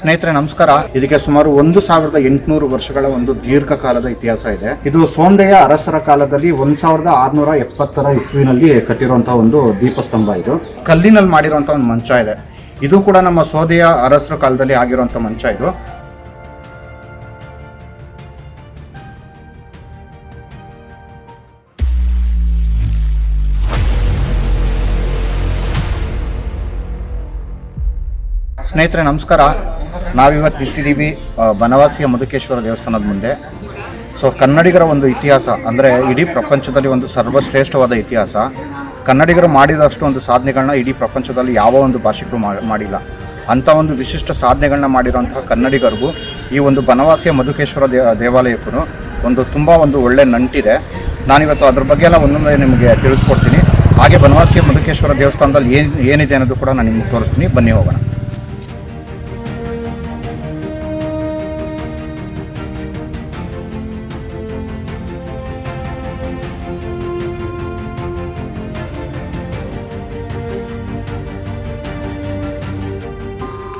ಸ್ನೇಹಿತರೆ, ನಮಸ್ಕಾರ. ಇದಕ್ಕೆ ಸುಮಾರು ಒಂದು ಸಾವಿರದ ಎಂಟುನೂರು ವರ್ಷಗಳ ಒಂದು ದೀರ್ಘಕಾಲದ ಇತಿಹಾಸ ಇದೆ. ಇದು ಸೋಂದೆಯ ಅರಸರ ಕಾಲದಲ್ಲಿ ಒಂದ್ ಸಾವಿರದ ಆರ್ನೂರ ಎಪ್ಪತ್ತರ ಇಸ್ವಿನಲ್ಲಿ ಕಟ್ಟಿರುವಂತಹ ಒಂದು ದೀಪಸ್ತಂಭ ಇದು. ಕಲ್ಲಿನಲ್ಲಿ ಮಾಡಿರುವಂತಹ ಒಂದು ಮಂಚ ಇದೆ. ಇದು ಕೂಡ ನಮ್ಮ ಸೋದೆಯ ಅರಸರ ಕಾಲದಲ್ಲಿ ಆಗಿರುವಂತಹ ಮಂಚ ಇದು. ಸ್ನೇಹಿತರೆ, ನಮಸ್ಕಾರ. ನಾವಿವತ್ತು ನಿಂತಿದ್ದೀವಿ ಬನವಾಸಿಯ ಮಧುಕೇಶ್ವರ ದೇವಸ್ಥಾನದ ಮುಂದೆ. ಸೊ ಕನ್ನಡಿಗರ ಒಂದು ಇತಿಹಾಸ, ಅಂದರೆ ಇಡೀ ಪ್ರಪಂಚದಲ್ಲಿ ಒಂದು ಸರ್ವಶ್ರೇಷ್ಠವಾದ ಇತಿಹಾಸ. ಕನ್ನಡಿಗರು ಮಾಡಿದಷ್ಟು ಒಂದು ಸಾಧನೆಗಳನ್ನ ಇಡೀ ಪ್ರಪಂಚದಲ್ಲಿ ಯಾವ ಒಂದು ಭಾಷಿಕರು ಮಾಡಿಲ್ಲ. ಅಂಥ ಒಂದು ವಿಶಿಷ್ಟ ಸಾಧನೆಗಳನ್ನ ಮಾಡಿರೋಂತಹ ಕನ್ನಡಿಗರಿಗೂ, ಈ ಒಂದು ಬನವಾಸಿಯ ಮಧುಕೇಶ್ವರ ದೇವಾಲಯಕ್ಕೂ ಒಂದು ತುಂಬ ಒಂದು ಒಳ್ಳೆ ನಂಟಿದೆ. ನಾನಿವತ್ತು ಅದ್ರ ಬಗ್ಗೆ ಎಲ್ಲ ಒಂದೊಂದೇ ನಿಮಗೆ ತಿಳಿಸ್ಕೊಡ್ತೀನಿ. ಹಾಗೆ ಬನವಾಸಿಯ ಮಧುಕೇಶ್ವರ ದೇವಸ್ಥಾನದಲ್ಲಿ ಏನು, ಏನಿದೆ ಅನ್ನೋದು ಕೂಡ ನಾನು ನಿಮ್ಗೆ ತೋರಿಸ್ತೀನಿ. ಬನ್ನಿ ಹೋಗೋಣ.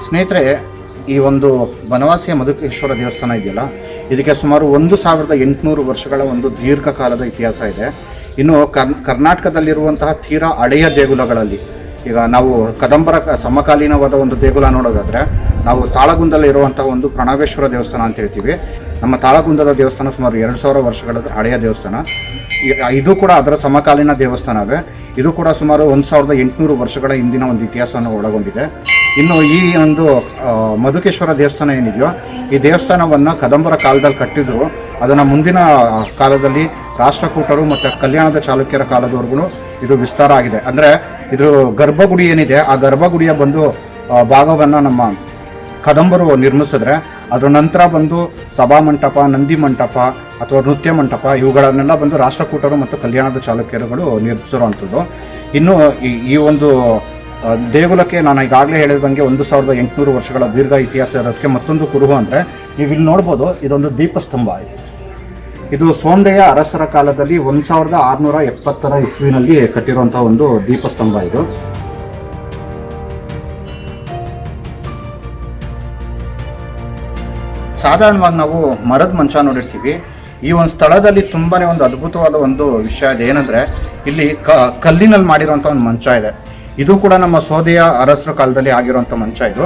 ಸ್ನೇಹಿತರೆ, ಈ ಒಂದು ಬನವಾಸಿಯ ಮಧುಕೇಶ್ವರ ದೇವಸ್ಥಾನ ಇದೆಯಲ್ಲ? ಇದಕ್ಕೆ ಸುಮಾರು ಒಂದು ಸಾವಿರದ ಎಂಟುನೂರು ವರ್ಷಗಳ ಒಂದು ದೀರ್ಘಕಾಲದ ಇತಿಹಾಸ ಇದೆ. ಇನ್ನು ಕರ್, ಕರ್ನಾಟಕದಲ್ಲಿರುವಂತಹ ತೀರಾ ಹಳೆಯ ದೇಗುಲಗಳಲ್ಲಿ, ಈಗ ನಾವು ಕದಂಬರ ಸಮಕಾಲೀನವಾದ ಒಂದು ದೇಗುಲ ನೋಡೋದಾದರೆ, ನಾವು ತಾಳಗುಂದಲ್ಲಿ ಇರುವಂತಹ ಒಂದು ಪ್ರಣವೇಶ್ವರ ದೇವಸ್ಥಾನ ಅಂತ ಹೇಳ್ತೀವಿ. ನಮ್ಮ ತಾಳಗುಂದದ ದೇವಸ್ಥಾನ ಸುಮಾರು ಎರಡು ಸಾವಿರ ವರ್ಷಗಳ ಹಳೆಯ ದೇವಸ್ಥಾನ. ಇದು ಕೂಡ ಅದರ ಸಮಕಾಲೀನ ದೇವಸ್ಥಾನವೇ. ಇದು ಕೂಡ ಸುಮಾರು ಒಂದು ಸಾವಿರದ ಎಂಟುನೂರು ವರ್ಷಗಳ ಹಿಂದಿನ ಒಂದು ಇತಿಹಾಸವನ್ನು ಒಳಗೊಂಡಿದೆ. ಇನ್ನು ಈ ಒಂದು ಮಧುಕೇಶ್ವರ ದೇವಸ್ಥಾನ ಏನಿದೆಯೋ, ಈ ದೇವಸ್ಥಾನವನ್ನು ಕದಂಬರ ಕಾಲದಲ್ಲಿ ಕಟ್ಟಿದ್ರು. ಅದನ್ನು ಮುಂದಿನ ಕಾಲದಲ್ಲಿ ರಾಷ್ಟ್ರಕೂಟರು ಮತ್ತು ಕಲ್ಯಾಣದ ಚಾಲುಕ್ಯರ ಕಾಲದವರೆಗೂ ಇದು ವಿಸ್ತಾರ ಆಗಿದೆ. ಅಂದರೆ ಇದು ಗರ್ಭಗುಡಿ ಏನಿದೆ, ಆ ಗರ್ಭಗುಡಿಯ ಬಂದು ಭಾಗವನ್ನು ನಮ್ಮ ಕದಂಬರು ನಿರ್ಮಿಸಿದ್ರೆ, ಅದರ ನಂತರ ಬಂದು ಸಭಾ ಮಂಟಪ, ನಂದಿ ಮಂಟಪ ಅಥವಾ ನೃತ್ಯ ಮಂಟಪ, ಇವುಗಳನ್ನೆಲ್ಲ ಬಂದು ರಾಷ್ಟ್ರಕೂಟರು ಮತ್ತು ಕಲ್ಯಾಣದ ಚಾಲುಕ್ಯರುಗಳು ನಿರ್ಮಿಸಿರುವಂಥದ್ದು. ಇನ್ನು ಈ- ಒಂದು ದೇಗುಲಕ್ಕೆ ನಾನು ಈಗಾಗಲೇ ಹೇಳಿದಂಗೆ ಒಂದು ಸಾವಿರದ ಎಂಟುನೂರು ವರ್ಷಗಳ ದೀರ್ಘ ಇತಿಹಾಸ ಇರೋದಕ್ಕೆ ಮತ್ತೊಂದು ಕುರುಹು ಅಂದರೆ ನೀವು ಇಲ್ಲಿ ನೋಡ್ಬೋದು ಇದೊಂದು ದೀಪಸ್ತಂಭ ಇದೆ. ಇದು ಸೋಂದೆಯ ಅರಸರ ಕಾಲದಲ್ಲಿ ಒಂದು ಸಾವಿರದ ಆರುನೂರ ಎಪ್ಪತ್ತರ ಇಸ್ವಿನಲ್ಲಿ ಕಟ್ಟಿರುವಂಥ ಒಂದು ದೀಪಸ್ತಂಭ ಇದು. ಸಾಧಾರಣವಾಗಿ ನಾವು ಮರದ ಮಂಚ ನೋಡಿರ್ತೀವಿ. ಈ ಒಂದು ಸ್ಥಳದಲ್ಲಿ ತುಂಬಾ ಒಂದು ಅದ್ಭುತವಾದ ಒಂದು ವಿಷಯ ಇದೆ ಏನಂದ್ರೆ ಇಲ್ಲಿ ಕ, ಕಲ್ಲಿನಲ್ಲಿ ಮಾಡಿರುವಂಥ ಒಂದು ಮಂಚ ಇದೆ. ಇದು ಕೂಡ ನಮ್ಮ ಸೋದೆಯ ಅರಸರ ಕಾಲದಲ್ಲಿ ಆಗಿರುವಂಥ ಮಂಚ ಇದು.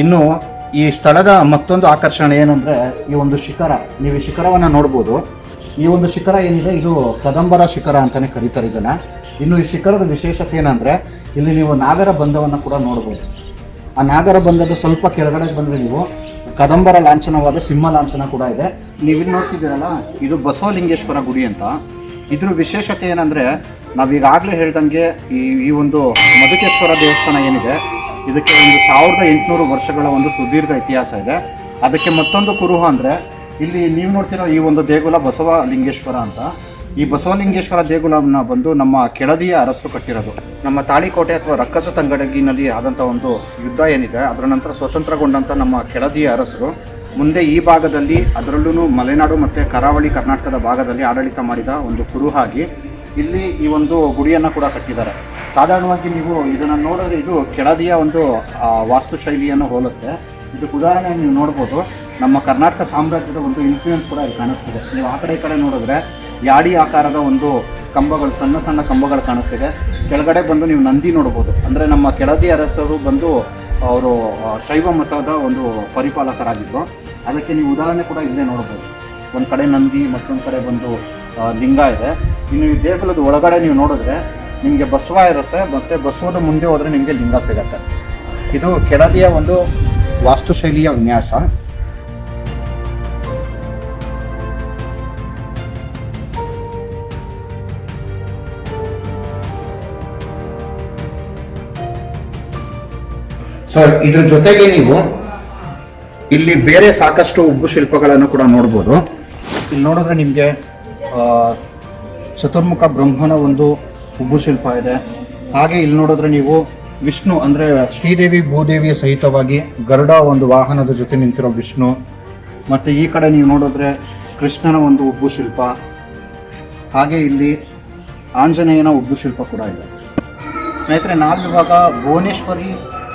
ಇನ್ನು ಈ ಸ್ಥಳದ ಮತ್ತೊಂದು ಆಕರ್ಷಣೆ ಏನಂದ್ರೆ ಈ ಒಂದು ಶಿಖರ. ನೀವು ಈ ಶಿಖರವನ್ನ ನೋಡ್ಬೋದು. ಈ ಒಂದು ಶಿಖರ ಏನಿದೆ, ಇದು ಕದಂಬರ ಶಿಖರ ಅಂತಾನೆ ಕರೀತಾರೆ ಇದನ್ನ. ಇನ್ನು ಈ ಶಿಖರದ ವಿಶೇಷತೆ ಏನಂದ್ರೆ, ಇಲ್ಲಿ ನೀವು ನಾಗರ ಬಂಧವನ್ನ ಕೂಡ ನೋಡ್ಬೋದು. ಆ ನಾಗರ ಬಂಧದ ಸ್ವಲ್ಪ ಕೆಳಗಡೆ ಬಂದ್ರೆ ನೀವು ಕದಂಬರ ಲಾಂಛನವಾದ ಸಿಂಹ ಲಾಂಛನ ಕೂಡ ಇದೆ. ನೀವಿಲ್ಲಿ ನೋಡ್ತಿದ್ದೀರಲ್ಲ, ಇದು ಬಸವಲಿಂಗೇಶ್ವರ ಗುಡಿ ಅಂತ. ಇದ್ರ ವಿಶೇಷತೆ ಏನಂದ್ರೆ, ನಾವೀಗಾಗಲೇ ಹೇಳ್ದಂಗೆ ಈ ಈ ಒಂದು ಮಧುಕೇಶ್ವರ ದೇವಸ್ಥಾನ ಏನಿದೆ, ಇದಕ್ಕೆ ಒಂದು ಸಾವಿರದ ಎಂಟುನೂರು ವರ್ಷಗಳ ಒಂದು ಸುದೀರ್ಘ ಇತಿಹಾಸ ಇದೆ. ಅದಕ್ಕೆ ಮತ್ತೊಂದು ಕುರುಹ ಅಂದರೆ, ಇಲ್ಲಿ ನೀವು ನೋಡ್ತಿರೋ ಈ ಒಂದು ದೇಗುಲ ಬಸವ ಲಿಂಗೇಶ್ವರ ಅಂತ. ಈ ಬಸವಲಿಂಗೇಶ್ವರ ದೇಗುಲವನ್ನ ಬಂದು ನಮ್ಮ ಕೆಳದಿಯ ಅರಸು ಕಟ್ಟಿರೋದು. ನಮ್ಮ ತಾಳಿಕೋಟೆ ಅಥವಾ ರಕ್ಕಸ ತಂಗಡಗಿನಲ್ಲಿ ಆದಂಥ ಒಂದು ಯುದ್ಧ ಏನಿದೆ, ಅದರ ನಂತರ ಸ್ವತಂತ್ರಗೊಂಡಂಥ ನಮ್ಮ ಕೆಳದಿಯ ಅರಸರು, ಮುಂದೆ ಈ ಭಾಗದಲ್ಲಿ ಅದರಲ್ಲೂ ಮಲೆನಾಡು ಮತ್ತು ಕರಾವಳಿ ಕರ್ನಾಟಕದ ಭಾಗದಲ್ಲಿ ಆಡಳಿತ ಮಾಡಿದ ಒಂದು ಕುರುಹಾಗಿ ಇಲ್ಲಿ ಈ ಒಂದು ಗುಡಿಯನ್ನು ಕೂಡ ಕಟ್ಟಿದ್ದಾರೆ. ಸಾಧಾರಣವಾಗಿ ನೀವು ಇದನ್ನು ನೋಡಿದ್ರೆ ಇದು ಕೆಳದಿಯ ಒಂದು ವಾಸ್ತುಶೈಲಿಯನ್ನು ಹೋಲುತ್ತೆ. ಇದಕ್ಕೆ ಉದಾಹರಣೆ ನೀವು ನೋಡ್ಬೋದು. ನಮ್ಮ ಕರ್ನಾಟಕ ಸಾಮ್ರಾಜ್ಯದ ಒಂದು ಇನ್ಫ್ಲೂಯೆನ್ಸ್ ಕೂಡ ಇಲ್ಲಿ ಕಾಣಿಸ್ತಿದೆ. ನೀವು ಆ ಕಡೆ ಈ ಕಡೆ ನೋಡಿದ್ರೆ ಯಾಡಿ ಆಕಾರದ ಒಂದು ಕಂಬಗಳು, ಸಣ್ಣ ಸಣ್ಣ ಕಂಬಗಳು ಕಾಣಿಸ್ತಿದೆ. ಕೆಳಗಡೆ ಬಂದು ನೀವು ನಂದಿ ನೋಡ್ಬೋದು. ಅಂದರೆ ನಮ್ಮ ಕೆಳದಿ ಅರಸರು ಬಂದು ಅವರು ಶೈವ ಮತದ ಒಂದು ಪರಿಪಾಲಕರಾಗಿದ್ದರು ಅದಕ್ಕೆ ನೀವು ಉದಾಹರಣೆ ಕೂಡ ಇಲ್ಲೇ ನೋಡ್ಬೋದು. ಒಂದು ಕಡೆ ನಂದಿ, ಮತ್ತೊಂದು ಕಡೆ ಬಂದು ಲಿಂಗ ಇದೆ. ಇನ್ನು ಈ ದೇಗುಲದ ಒಳಗಡೆ ನೀವು ನೋಡಿದ್ರೆ ನಿಮಗೆ ಬಸವ ಇರುತ್ತೆ, ಮತ್ತು ಬಸವದ ಮುಂದೆ ಹೋದರೆ ನಿಮಗೆ ಲಿಂಗ ಸಿಗತ್ತೆ. ಇದು ಕೆಳದಿಯ ಒಂದು ವಾಸ್ತುಶೈಲಿಯ ವಿನ್ಯಾಸ. ಸೊ ಇದ್ರ ಜೊತೆಗೆ ನೀವು ಇಲ್ಲಿ ಬೇರೆ ಸಾಕಷ್ಟು ಉಬ್ಬು ಶಿಲ್ಪಗಳನ್ನು ಕೂಡ ನೋಡ್ಬೋದು. ಇಲ್ಲಿ ನೋಡಿದ್ರೆ ನಿಮಗೆ ಚತುರ್ಮುಖ ಬ್ರಹ್ಮನ ಒಂದು ಉಬ್ಬು ಶಿಲ್ಪ ಇದೆ. ಹಾಗೆ ಇಲ್ಲಿ ನೋಡಿದ್ರೆ ನೀವು ವಿಷ್ಣು ಅಂದರೆ ಶ್ರೀದೇವಿ, ಭೂದೇವಿಯ ಸಹಿತವಾಗಿ ಗರುಡ ಒಂದು ವಾಹನದ ಜೊತೆ ನಿಂತಿರೋ ವಿಷ್ಣು. ಮತ್ತು ಈ ಕಡೆ ನೀವು ನೋಡಿದ್ರೆ ಕೃಷ್ಣನ ಒಂದು ಉಬ್ಬು ಶಿಲ್ಪ. ಹಾಗೆ ಇಲ್ಲಿ ಆಂಜನೇಯನ ಉಬ್ಬು ಶಿಲ್ಪ ಕೂಡ ಇದೆ. ಸ್ನೇಹಿತರೆ ನಾವಿವಾಗ ಭುವನೇಶ್ವರಿ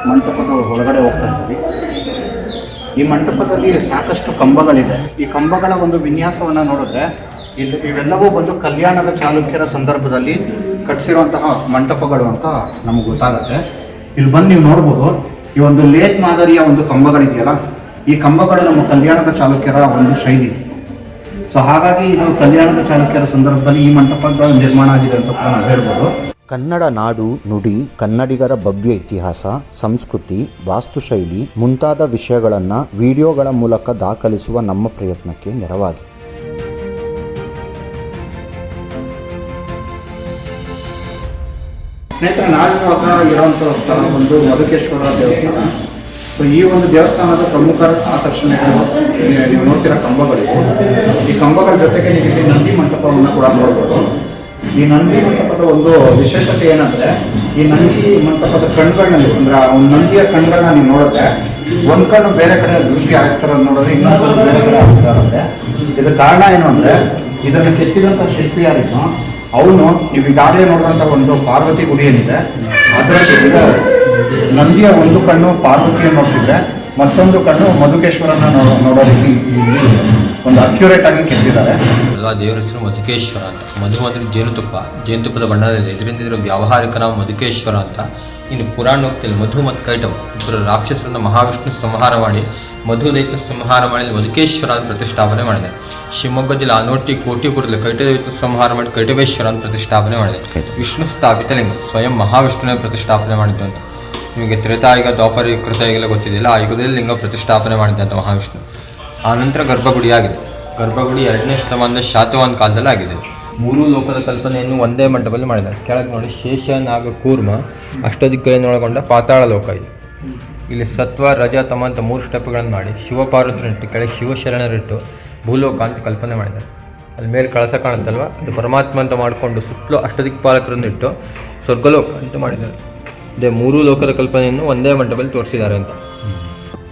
ಮಂಟಪದ ಒಳಗಡೆ ಹೋಗ್ತಾ ಇದ್ದೀವಿ. ಈ ಮಂಟಪದಲ್ಲಿ ಸಾಕಷ್ಟು ಕಂಬಗಳಿದೆ. ಈ ಕಂಬಗಳ ಒಂದು ವಿನ್ಯಾಸವನ್ನು ನೋಡಿದ್ರೆ ಇಲ್ಲಿ ಇವೆಲ್ಲವೂ ಬಂದು ಕಲ್ಯಾಣದ ಚಾಲುಕ್ಯರ ಸಂದರ್ಭದಲ್ಲಿ ಕಟ್ಟಿಸಿರುವಂತಹ ಮಂಟಪಗಳು ಅಂತ ನಮಗೆ ಗೊತ್ತಾಗುತ್ತೆ. ಇಲ್ಲಿ ಬಂದು ನೀವು ನೋಡ್ಬೋದು, ಈ ಒಂದು ಲೇತ್ ಮಾದರಿಯ ಒಂದು ಕಂಬಗಳಿದೆಯಲ್ಲ, ಈ ಕಂಬಗಳು ನಮ್ಮ ಕಲ್ಯಾಣದ ಚಾಲುಕ್ಯರ ಒಂದು ಶೈಲಿ. ಸೊ ಹಾಗಾಗಿ ಇದು ಕಲ್ಯಾಣದ ಚಾಲುಕ್ಯರ ಸಂದರ್ಭದಲ್ಲಿ ಈ ಮಂಟಪಗಳ ನಿರ್ಮಾಣ ಆಗಿದೆ ಅಂತ ಕೂಡ ನಾವು ಹೇಳ್ಬೋದು. ಕನ್ನಡ ನಾಡು, ನುಡಿ, ಕನ್ನಡಿಗರ ಭವ್ಯ ಇತಿಹಾಸ, ಸಂಸ್ಕೃತಿ, ವಾಸ್ತುಶೈಲಿ ಮುಂತಾದ ವಿಷಯಗಳನ್ನು ವಿಡಿಯೋಗಳ ಮೂಲಕ ದಾಖಲಿಸುವ ನಮ್ಮ ಪ್ರಯತ್ನಕ್ಕೆ ನೆರವಾಗಿ. ಸ್ನೇಹಿತರೆ ಹತ್ರ ಇರುವಂತಹ ಸ್ಥಳ ಒಂದು ಮಧುಕೇಶ್ವರ ದೇವಸ್ಥಾನ. ಈ ಒಂದು ದೇವಸ್ಥಾನದ ಪ್ರಮುಖ ಆಕರ್ಷಣೆಗಳು ನೀವು- ನೋಡ್ತಿರೋ ಕಂಬಗಳಿವು. ಈ ಕಂಬಗಳ ಜೊತೆಗೆ ನೀವು ನಂದಿ ಮಂಟಪವನ್ನು ಕೂಡ ನೋಡ್ಬೋದು. ಈ ನಂದಿ ಮಂಟಪದ ಒಂದು ವಿಶೇಷತೆ ಏನಂದ್ರೆ, ಈ ನಂದಿ ಮಂಟಪದ ಕಣ್ಗಳಲ್ಲಿ ಅಂದ್ರೆ ಒಂದು ನಂದಿಯ ಕಣ್ಗಳನ್ನ ನೀವು ನೋಡಿದ್ರೆ, ಒಂದ್ ಕಣ್ಣು ಬೇರೆ ಕಡೆ ದೃಷ್ಟಿ ಹಾಯಿಸ್ತಾರ ನೋಡಿದ್ರೆ ಇನ್ನೊಂದು ಬೇರೆ ಕಡೆ ಹಾಕ್ತಾ ಇರುತ್ತೆ. ಕಾರಣ ಏನು ಅಂದ್ರೆ, ಇದನ್ನು ಕೆತ್ತಿದಂತ ಶಿಲ್ಪಿ ಯಾರಿದ್ನೋ, ಅವನು ನೀವು ಈಗಾಗಲೇ ನೋಡಿದಂತ ಒಂದು ಪಾರ್ವತಿ ಗುಡಿ ಏನಿದೆ, ಅದರ ಜೊತೆಗೆ ನಂದಿಯ ಒಂದು ಕಣ್ಣು ಪಾರ್ವತಿಯನ್ನು ನೋಡ್ತಿದ್ರೆ, ಮತ್ತೊಂದು ಕಣ್ಣು ಮಧುಕೇಶ್ವರನ ನೋಡೋದಕ್ಕೆ ಒಂದು ಅಕ್ಯುರೇಟ್ ಆಗಿ ಕೆತ್ತಿದ್ದಾರೆ. ಎಲ್ಲ ದೇವರ ಹೆಸರು ಮಧುಕೇಶ್ವರ ಅಂತ. ಮಧು ಅಂದರೆ ಜೇನುತುಪ್ಪ ಜೇನುತುಪ್ಪದ ಬಣ್ಣದಲ್ಲಿ ಇದರಿಂದ ಇದರ ವ್ಯಾವಹಾರಿಕ ನಾವು ಮಧುಕೇಶ್ವರ ಅಂತ. ಇನ್ನು ಪುರಾಣೋಕ್ತಿಯಲ್ಲಿ ಮಧು ಮತ್ತು ಕೈಟಂ ಇಬ್ಬರು ರಾಕ್ಷಸರನ್ನು ಮಹಾವಿಷ್ಣು ಸಂಹಾರ ಮಾಡಿ ಮಧು ದೈತ ಸಂಹಾರ ಮಾಡಿ ಮಧುಕೇಶ್ವರ ಅಂತ ಪ್ರತಿಷ್ಠಾಪನೆ ಮಾಡಿದೆ. ಶಿವಮೊಗ್ಗ ಜಿಲ್ಲೆ ಆನೋಟಿ ಕೋಟಿಪುರದಲ್ಲಿ ಕೈಟ ದೈತ ಸಂಹಾರ ಮಾಡಿ ಕೈಟವೇಶ್ವರ ಅಂತ ಪ್ರತಿಷ್ಠಾಪನೆ ಮಾಡಿದೆ. ವಿಷ್ಣು ಸ್ಥಾಪಿತ ಲಿಂಗ ಸ್ವಯಂ ಮಹಾವಿಷ್ಣುವೇ ಪ್ರತಿಷ್ಠಾಪನೆ ಮಾಡಿದ್ದು ಅಂತ. ನಿಮಗೆ ತ್ರೇತಾಯುಗ ದ್ವಾಪರ ಕೃತಯುಗೆಲ್ಲ ಗೊತ್ತಿದೆಯಲ್ಲ ಆ ಯುಗದಲ್ಲಿ ಲಿಂಗ ಪ್ರತಿಷ್ಠಾಪನೆ ಮಾಡಿದ್ದಂಥ ಮಹಾವಿಷ್ಣು. ಆನಂತರ ಗರ್ಭಗುಡಿ ಆಗಿದೆ. ಗರ್ಭಗುಡಿ ಎರಡನೇ ಶತಮಾನದ ಶಾತವಾನ್ ಕಾಲದಲ್ಲಿ ಆಗಿದೆ. ಮೂರೂ ಲೋಕದ ಕಲ್ಪನೆಯನ್ನು ಒಂದೇ ಮಂಟಪದಲ್ಲಿ ಮಾಡಿದ್ದಾರೆ. ಕೆಳಗೆ ನೋಡಿ ಶೇಷ ನಾಗ ಕೂರ್ಮ ಅಷ್ಟದಿಕ್ಕನ್ನು ಒಳಗೊಂಡ ಪಾತಾಳ ಲೋಕ ಇದೆ. ಇಲ್ಲಿ ಸತ್ವ, ರಜ, ತಮ ಅಂತ ಮೂರು ಸ್ಟೆಪ್ಗಳನ್ನು ಮಾಡಿ ಶಿವಪಾರ್ವತರಿಟ್ಟು ಕೆಳಗೆ ಶಿವಶರಣರಿಟ್ಟು ಭೂಲೋಕ ಅಂತ ಕಲ್ಪನೆ ಮಾಡಿದ್ದಾರೆ. ಅಲ್ಲಿ ಮೇಲೆ ಕಳಸ ಕಾಣುತ್ತಲ್ವ? ಅದು ಪರಮಾತ್ಮ ಅಂತ ಮಾಡಿಕೊಂಡು ಸುತ್ತಲೂ ಅಷ್ಟದಿಕ್ಪಾಲಕರನ್ನು ಇಟ್ಟು ಸ್ವರ್ಗಲೋಕ ಅಂತ ಮಾಡಿದ್ದಾರೆ. ಅದೇ ಮೂರೂ ಲೋಕದ ಕಲ್ಪನೆಯನ್ನು ಒಂದೇ ಮಂಟಪದಲ್ಲಿ ತೋರಿಸಿದ್ದಾರೆ ಅಂತ.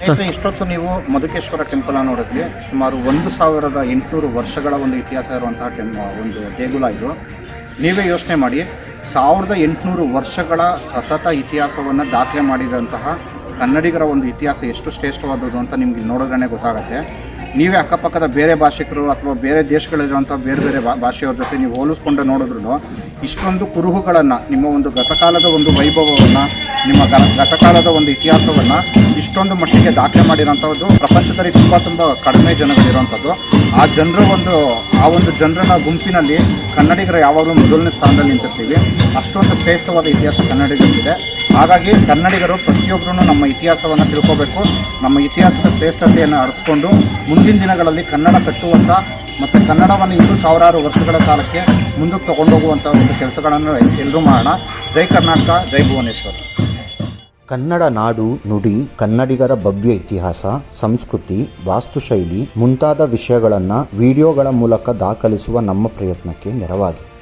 ಸ್ನೇಹಿತರೆ, ಇಷ್ಟೊತ್ತು ನೀವು ಮಧುಕೇಶ್ವರ ಟೆಂಪಲ್ ನೋಡಿದ್ವಿ ಸುಮಾರು ಒಂದು ಸಾವಿರದ ಎಂಟುನೂರು ವರ್ಷಗಳ ಒಂದು ಇತಿಹಾಸ ಇರುವಂತಹ ಟೆಂ ಒಂದು ದೇಗುಲ ಇದು. ನೀವೇ ಯೋಚನೆ ಮಾಡಿ, ಸಾವಿರದ ಎಂಟುನೂರು ವರ್ಷಗಳ ಸತತ ಇತಿಹಾಸವನ್ನು ದಾಖಲೆ ಮಾಡಿದಂತಹ ಕನ್ನಡಿಗರ ಒಂದು ಇತಿಹಾಸ ಎಷ್ಟು ಶ್ರೇಷ್ಠವಾದದ್ದು ಅಂತ ನಿಮ್ಗೆ ನೋಡೋದ್ರೇ ಗೊತ್ತಾಗುತ್ತೆ. ನೀವೇ ಅಕ್ಕಪಕ್ಕದ ಬೇರೆ ಭಾಷಿಕರು ಅಥವಾ ಬೇರೆ ದೇಶಗಳಲ್ಲಿರುವಂಥ ಬೇರೆ ಬೇರೆ ಭಾಷೆಯವ್ರ ಜೊತೆ ನೀವು ಹೋಲಿಸ್ಕೊಂಡು ನೋಡಿದ್ರು ಇಷ್ಟೊಂದು ಕುರುಹುಗಳನ್ನು, ನಿಮ್ಮ ಒಂದು ಗತಕಾಲದ ಒಂದು ವೈಭವವನ್ನು, ನಿಮ್ಮ ಗತಕಾಲದ ಒಂದು ಇತಿಹಾಸವನ್ನು ಇಷ್ಟೊಂದು ಮಟ್ಟಿಗೆ ದಾಖಲೆ ಮಾಡಿರೋಂಥದ್ದು ಪ್ರಪಂಚದಲ್ಲಿ ತುಂಬ ತುಂಬ ಕಡಿಮೆ ಜನಗಳಿರುವಂಥದ್ದು ಆ ಜನರ ಒಂದು, ಆ ಒಂದು ಜನರನ್ನ ಗುಂಪಿನಲ್ಲಿ ಕನ್ನಡಿಗರ ಯಾವಾಗಲೂ ಮೊದಲನೇ ಸ್ಥಾನದಲ್ಲಿ ನಿಂತಿರ್ತೀವಿ. ಅಷ್ಟೊಂದು ಶ್ರೇಷ್ಠವಾದ ಇತಿಹಾಸ ಕನ್ನಡಿಗರಿಗಿದೆ ಹಾಗಾಗಿ ಕನ್ನಡಿಗರು ಪ್ರತಿಯೊಬ್ಬರೂ ನಮ್ಮ ಇತಿಹಾಸವನ್ನು ತಿಳ್ಕೋಬೇಕು, ನಮ್ಮ ಇತಿಹಾಸದ ಶ್ರೇಷ್ಠತೆಯನ್ನು ಅರಿತುಕೊಂಡು ಮುಂದಿನ ದಿನಗಳಲ್ಲಿ ಕನ್ನಡ ಕಟ್ಟುವಂಥ ಮತ್ತು ಕನ್ನಡವನ್ನು ಇನ್ನೂ ಸಾವಿರಾರು ವರ್ಷಗಳ ಕಾಲಕ್ಕೆ ಮುಂದಕ್ಕೆ ತಗೊಂಡೋಗುವಂಥ ಒಂದು ಕೆಲಸಗಳನ್ನು ಎಲ್ಲರೂ ಮಾಡೋಣ. ಜೈ ಕರ್ನಾಟಕ, ಜೈ ಭುವನೇಶ್ವರ್. ಕನ್ನಡ ನಾಡು, ನುಡಿ, ಕನ್ನಡಿಗರ ಭವ್ಯ ಇತಿಹಾಸ, ಸಂಸ್ಕೃತಿ, ವಾಸ್ತುಶೈಲಿ ಮುಂತಾದ ವಿಷಯಗಳನ್ನು ವಿಡಿಯೋಗಳ ಮೂಲಕ ದಾಖಲಿಸುವ ನಮ್ಮ ಪ್ರಯತ್ನಕ್ಕೆ ನೆರವಾಗಿ.